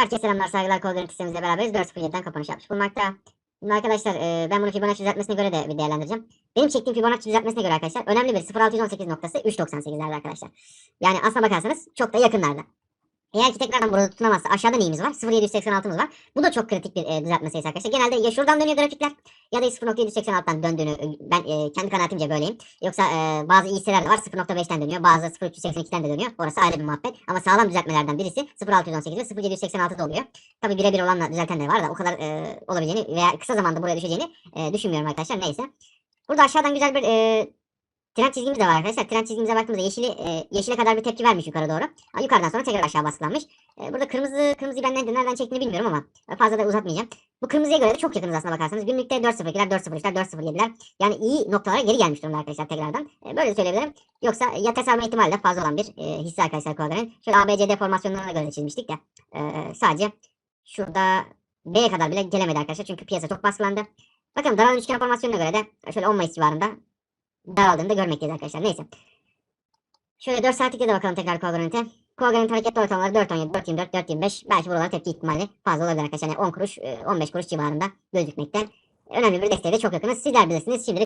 Herkese selamlar, saygılar, kol sistemimizle beraberiz. 4.07'den kapanış yapmış bulmakta. Şimdi arkadaşlar e, ben bunu Fibonacci düzeltmesine göre de bir değerlendireceğim. Benim çektiğim Fibonacci düzeltmesine göre arkadaşlar önemli bir 0618 noktası 3.98'lerde arkadaşlar. Yani aslına bakarsanız çok da yakınlarda. Eğer ki tekrardan burada tutunamazsa aşağıda neyimiz var? 0.786'mız var. Bu da çok kritik bir e, düzeltme sayısı arkadaşlar. Genelde ya şuradan dönüyor grafikler ya da 0.786'dan döndüğünü e, ben e, kendi kanaatimce böyleyim. Yoksa e, bazı iyi hisseler de var 0.5'ten dönüyor. Bazı 0.382'den de dönüyor. Orası ayrı bir muhabbet. Ama sağlam düzeltmelerden birisi 0.618 ve 0.786'da oluyor. Tabi birebir olanla düzelten de var da o kadar e, olabileceğini veya kısa zamanda buraya düşeceğini e, düşünmüyorum arkadaşlar. Neyse. Burada aşağıdan güzel bir e, trend çizgimiz de var arkadaşlar. Trend çizgimize baktığımızda yeşili, e, yeşile kadar bir tepki vermiş yukarı doğru. Ha, yukarıdan sonra tekrar aşağı baskılanmış. E, burada kırmızı kırmızıyı ben nereden, nereden çektiğini bilmiyorum ama fazla da uzatmayacağım. Bu kırmızıya göre de çok yakınız aslına bakarsanız. Günlükte 4.02'ler, 4.03'ler, 4.07'ler. Yani iyi noktalara geri gelmiş durumda arkadaşlar tekrardan. E, böyle de söyleyebilirim. Yoksa yatay sarma ihtimali de fazla olan bir e, hisse arkadaşlar Kovalar'ın. Şöyle ABCD formasyonlarına göre çizmiştik de. E, sadece şurada B'ye kadar bile gelemedi arkadaşlar. Çünkü piyasa çok baskılandı. Bakın daralan üçgen formasyonuna göre de şöyle 10 Mayıs civarında daraldığını da görmekteyiz arkadaşlar. Neyse. Şöyle 4 saatlikte de bakalım tekrar Kovalar'ın Kovalar'ın hareketli ortalamaları 4.17, 4.24, 4.25. Belki buralara tepki ihtimali fazla olabilir arkadaşlar. Yani 10 kuruş, e, 15 kuruş civarında gözükmekte. Önemli bir desteğe de çok yakınız. Sizler bilirsiniz. Şimdilik